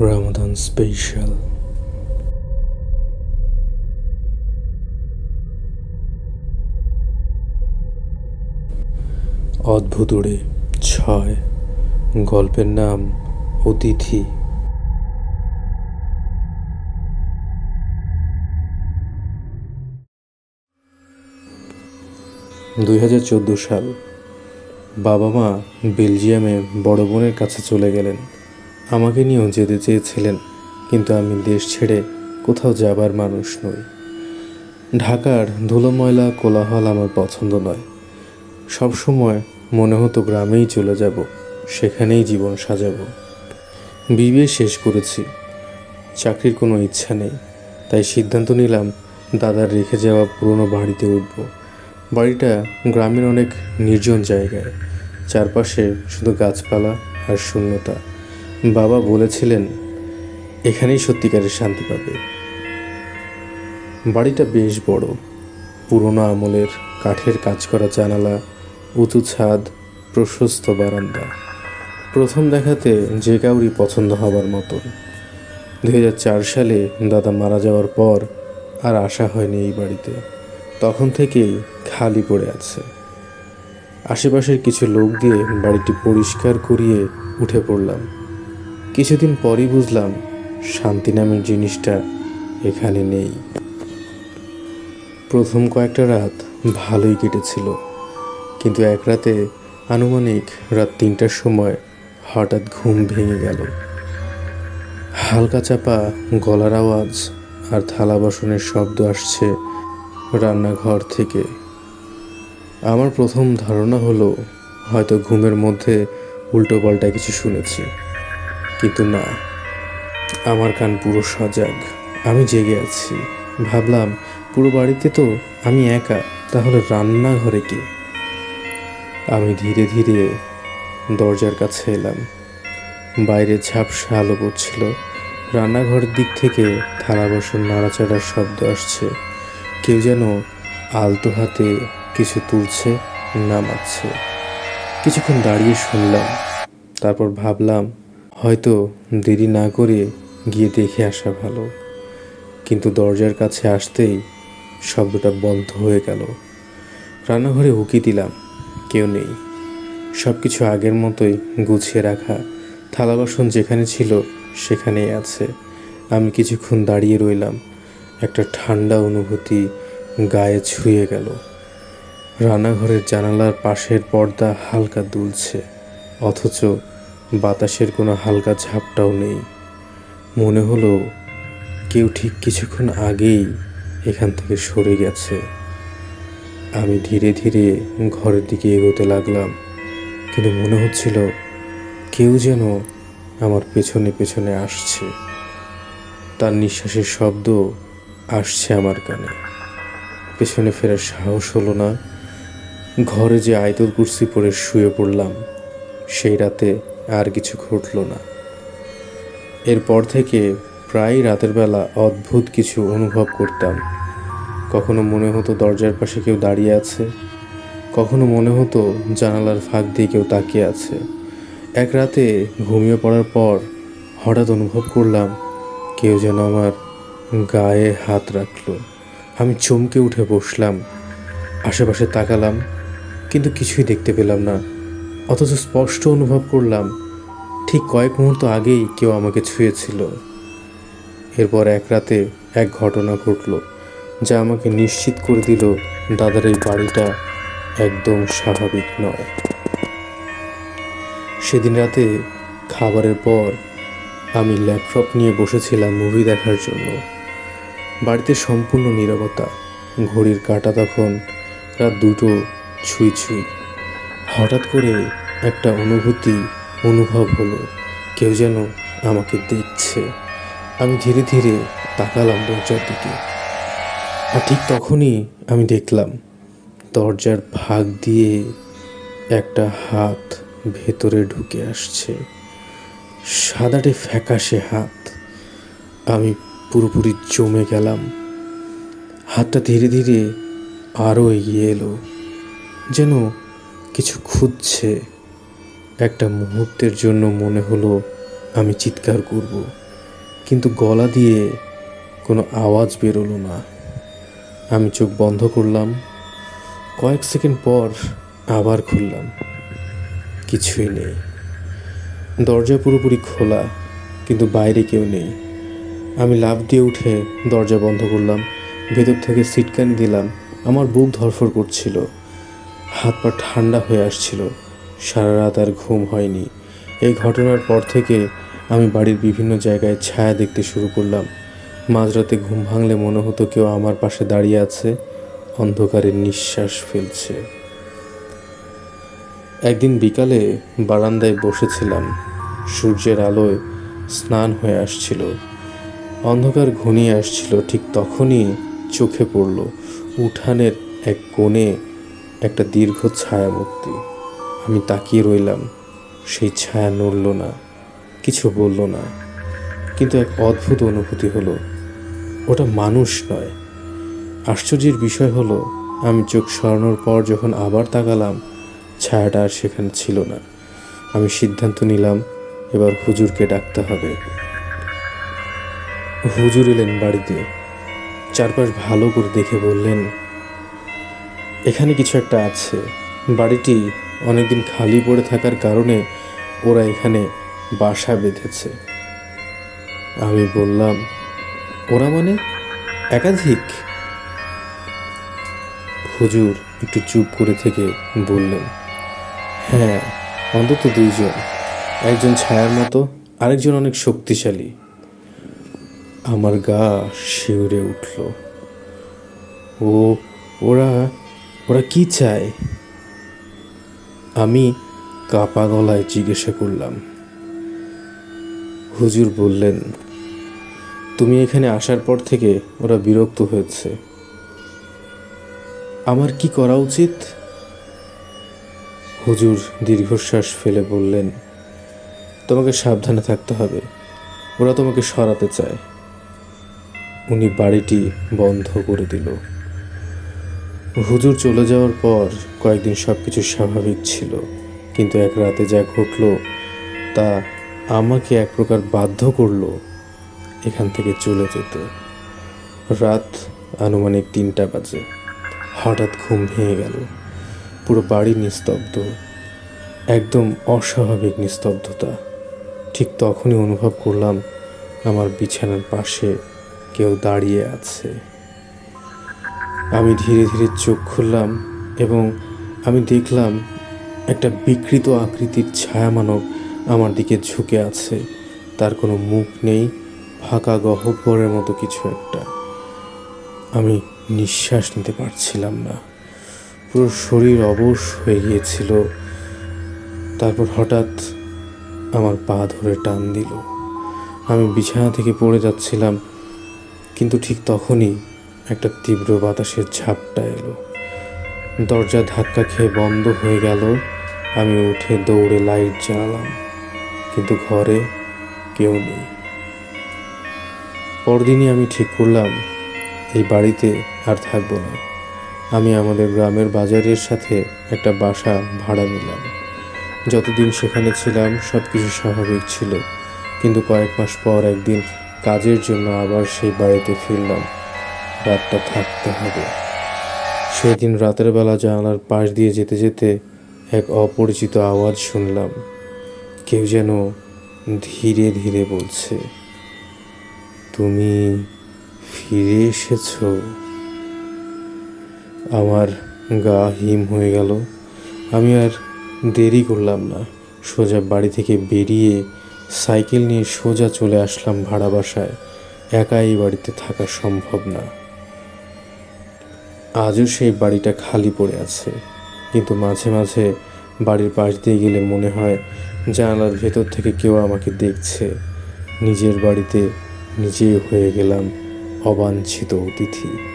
Ramadan Special. অদ্ভুতুড়ে ছয়। গল্পের নাম অতিথি। দুই হাজার চোদ্দ সাল বাবা মা বেলজিয়ামে বড় বোনের কাছে চলে গেলেন। আমাকে নিয়েও যেতে চেয়েছিলেন, কিন্তু আমি দেশ ছেড়ে কোথাও যাবার মানুষ নই। ঢাকার ধুলো ময়লা কোলাহল আমার পছন্দ নয়। সবসময় মনে হতো গ্রামেই চলে যাব, সেখানেই জীবন সাজাবো। বিবিএ শেষ করেছি, চাকরির কোনো ইচ্ছা নেই, তাই সিদ্ধান্ত নিলাম দাদার রেখে যাওয়া পুরনো বাড়িতে উঠব। বাড়িটা গ্রামের অনেক নির্জন জায়গায়, চারপাশে শুধু গাছপালা আর শূন্যতা। বাবা বলেছিলেন, এখানেই সত্যিকারের শান্তি পাবে। বাড়িটা বেশ বড়। পুরনো আমলের, কাঠের কাজ করা জানালা, উঁচু ছাদ, প্রশস্ত বারান্দা। প্রথম দেখাতে যে কাউরই পছন্দ হবার মতন। দু হাজার চার সালে দাদা মারা যাওয়ার পর আর আসা হয়নি এই বাড়িতে। তখন থেকেই খালি পড়ে আছে। আশেপাশের কিছু লোক দিয়ে বাড়িটি পরিষ্কার করিয়ে উঠে পড়লাম। কিছুদিন পরই বুঝলাম শান্তি নামের জিনিসটা এখানে নেই। প্রথম কয়েকটা রাত ভালোই কেটেছিল, কিন্তু এক রাতে আনুমানিক রাত তিনটার সময় হঠাৎ ঘুম ভেঙে গেল। হালকা চাপা গলার আওয়াজ আর থালা বাসনের শব্দ আসছে রান্নাঘর থেকে। আমার প্রথম ধারণা হলো হয়তো ঘুমের মধ্যে উল্টো পাল্টা কিছু শুনেছি। কিন্তু না, আমার কান পুরো সজাগ। আমি জেগে আছি। ভাবলাম, পুরো বাড়িতে তো আমি একা, তাহলে রান্নাঘরে কি? আমি ধীরে ধীরে দরজার কাছে এলাম। বাইরে ঝাপসা আলো পড়ছিল। রান্নাঘরের দিক থেকে থালা বাসন নাড়াচাড়ার শব্দ আসছে। কেউ যেন আলতো হাতে কিছু তুলছে, নামাচ্ছে। কিছুক্ষণ দাঁড়িয়ে শুনলাম। তারপর ভাবলাম হয়তো দেরি না করে গিয়ে দেখে আসা ভালো। কিন্তু দরজার কাছে আসতেই শব্দটা বন্ধ হয়ে গেল। রান্নাঘরে উকি দিলাম, কেউ নেই। সব কিছু আগের মতোই গুছিয়ে রাখা। থালা বাসন যেখানে ছিল সেখানেই আছে। আমি কিছুক্ষণ দাঁড়িয়ে রইলাম। একটা ঠান্ডা অনুভূতি গায়ে ছুঁয়ে গেল। রান্নাঘরের জানালার পাশের পর্দা হালকা দুলছে, অথচ বাতাসের কোনো হালকা ঝাপটাও নেই। মনে হলো কেউ ঠিক কিছুক্ষণ আগেই এখান থেকে সরে গেছে। আমি ধীরে ধীরে ঘরের দিকে এগোতে লাগলাম, কিন্তু মনে হচ্ছিল কেউ যেন আমার পেছনে পেছনে আসছে। তার নিঃশ্বাসের শব্দ আসছে আমার কানে। পেছনে ফেরার সাহস হলো না। ঘরে যে আয়তল কুর্সি পরে শুয়ে পড়লাম, সেই রাতে আর কিছু ঘটল না। এরপর থেকে প্রায় রাতের বেলা অদ্ভুত কিছু অনুভব করতাম। কখনো মনে হতো দরজার পাশে কেউ দাঁড়িয়ে আছে, কখনো মনে হতো জানালার ফাঁক দিয়ে কেউ তাকিয়ে আছে। এক রাতে ঘুমিয়ে পড়ার পর হঠাৎ অনুভব করলাম কেউ যেন আমার গায়ে হাত রাখল। আমি চমকে উঠে বসলাম, আশেপাশে তাকালাম, কিন্তু কিছুই দেখতে পেলাম না। অথচ স্পষ্ট অনুভব করলাম, ঠিক কয়েক মুহূর্ত আগেই কেউ আমাকে ছুঁয়েছিল। এরপর এক রাতে এক ঘটনা ঘটল, যা আমাকে নিশ্চিত করে দিল দাদার এই বাড়িটা একদম স্বাভাবিক নয়। সেদিন রাতে খাবারের পর আমি ল্যাপটপ নিয়ে বসেছিলাম মুভি দেখার জন্য। বাড়িতে সম্পূর্ণ নীরবতা, ঘড়ির কাঁটা তখন রাত দুটো ছুঁই ছুঁই। হঠাৎ করে একটা অনুভূতি অনুভব হলো। কেউ যেন আমাকে দেখছে। আমি ধীরে ধীরে তাকালাম দরজার দিকে। আর ঠিক তখনই আমি দেখলাম, দরজার ভাগ দিয়ে একটা হাত ভেতরে ঢুকে আসছে। সাদাটে ফ্যাকাশে হাত। আমি পুরোপুরি জমে গেলাম। হাতটা ধীরে ধীরে আরও এগিয়ে এলো। যেন কিছু খুঁজছে। একটা মুহূর্তের জন্য মনে হলো আমি চিৎকার করব, কিন্তু গলা দিয়ে কোনো আওয়াজ বেরোলো না। আমি চোখ বন্ধ করলাম। কয়েক সেকেন্ড পর আবার খুললাম। কিছুই নেই। দরজা পুরোপুরি খোলা, কিন্তু বাইরে কেউ নেই। আমি লাফ দিয়ে উঠে দরজা বন্ধ করলাম। ভেতর থেকে সিটকানি দিলাম। আমার বুক ধরফর করছিল। হাত পা ঠান্ডা হয়ে আসছিল। সারা রাত আর ঘুম হয়নি। এই ঘটনার পর থেকে আমি বাড়ির বিভিন্ন জায়গায় ছায়া দেখতে শুরু করলাম। মাঝরাতে ঘুম ভাঙলে মনে হতো কেউ আমার পাশে দাঁড়িয়ে আছে। অন্ধকারে নিঃশ্বাস ফেলছে। একদিন বিকালে বারান্দায় বসেছিলাম। সূর্যের আলোয় স্নান হয়ে আসছিল। অন্ধকার ঘনিয়ে আসছিল, ঠিক তখনই চোখে পড়ল উঠানের এক কোণে একটা দীর্ঘ ছায়া মূর্তি আমি তাকিয়ে রইলাম, সেই ছায়া নড়ল না, কিছু বলল না। কিন্তু এক অদ্ভুত অনুভূতি হলো, ওটা মানুষ নয়। আশ্চর্যের বিষয় হলো, আমি চোখ সরানোর পর যখন আবার তাকালাম, ছায়াটা আর সেখানে ছিল না। আমি সিদ্ধান্ত নিলাম, এবার হুজুরকে ডাকতে হবে। হুজুর এলেন বাড়িতে। চারপাশ ভালো করে দেখে বললেন এখানে কিছু একটা আছে। বাড়িটি অনেকদিন খালি পড়ে থাকার কারণে ওরা এখানে বাসা বেঁধেছে। আমি বললাম, ওরা মানে একাধিক? হুজুর একটু চুপ করে থেকে বললেন হ্যাঁ অন্তত দুইজন। একজন ছায়ার মতো, আরেকজন অনেক শক্তিশালী। আমার গা শিউরে উঠল। ও, ওরা ওরা কি চায়? আমি কাপা গলায় জিজ্ঞাসা করলাম। হুজুর বললেন, তুমি এখানে আসার পর থেকে ওরা বিরক্ত হয়েছে। আমার কি করা উচিত? হুজুর দীর্ঘশ্বাস ফেলে বললেন, তোমাকে সাবধানে থাকতে হবে। ওরা তোমাকে সরাতে চায়। উনি বাড়িটি বন্ধ করে দিল। হুজুর চলে যাওয়ার পর কয়েকদিন সব কিছু স্বাভাবিক ছিল, কিন্তু এক রাতে যা ঘটলো তা আমাকে এক প্রকার বাধ্য করল এখান থেকে চলে যেতে। রাত আনুমানিক তিনটা বাজে। হঠাৎ ঘুম ভেঙে গেল। পুরো বাড়ি নিস্তব্ধ। একদম অস্বাভাবিক নিস্তব্ধতা। ঠিক তখনই অনুভব করলাম আমার বিছানার পাশে কেউ দাঁড়িয়ে আছে। আমি ধীরে ধীরে চোখ খুললাম এবং আমি দেখলাম একটা বিকৃত আকৃতির ছায়া মানব আমার দিকে ঝুঁকে আছে। তার কোনো মুখ নেই, ফাঁকা গহ্বরের মতো কিছু একটা। আমি নিঃশ্বাস নিতে পারছিলাম না। পুরো শরীর অবশ হয়ে গিয়েছিল। তারপর হঠাৎ আমার পা ধরে টান দিল। আমি বিছানা থেকে পড়ে যাচ্ছিলাম, কিন্তু ঠিক তখনই একটা তীব্র বাতাসের ঝাপটা এলো। দরজা ধাক্কা খেয়ে বন্ধ হয়ে গেল। আমি উঠে দৌড়ে লাইট জ্বালালাম, কিন্তু ঘরে কেউ নেই। পরদিনই আমি ঠিক করলাম, এই বাড়িতে আর থাকব না। আমি আমাদের গ্রামের বাজারের সাথে একটা বাসা ভাড়া নিলাম। যতদিন সেখানে ছিলাম সব কিছু স্বাভাবিক ছিল। কিন্তু কয়েক মাস পর একদিন কাজের জন্য আবার সেই বাড়িতে ফিরলাম। রাতটা থাকতে হবে। সেদিন রাতের বেলা জানালার পাশ দিয়ে যেতে যেতে এক অপরিচিত আওয়াজ শুনলাম। কেউ যেন ধীরে ধীরে বলছে, তুমি ফিরে এসেছ? আমার গা হিম হয়ে গেল। আমি আর দেরি করলাম না। সোজা বাড়ি থেকে বেরিয়ে সাইকেল নিয়ে সোজা চলে আসলাম ভাড়া বাসায়। একাই বাড়িতে থাকা সম্ভব না। আজও সেই বাড়িটা খালি পড়ে আছে। কিন্তু মাঝে মাঝে বাড়ির পাশ দিয়ে গেলে মনে হয় জানালার ভেতর থেকে কেউ আমাকে দেখছে। নিজের বাড়িতে নিজেই হয়ে গেলাম অবাঞ্ছিত অতিথি।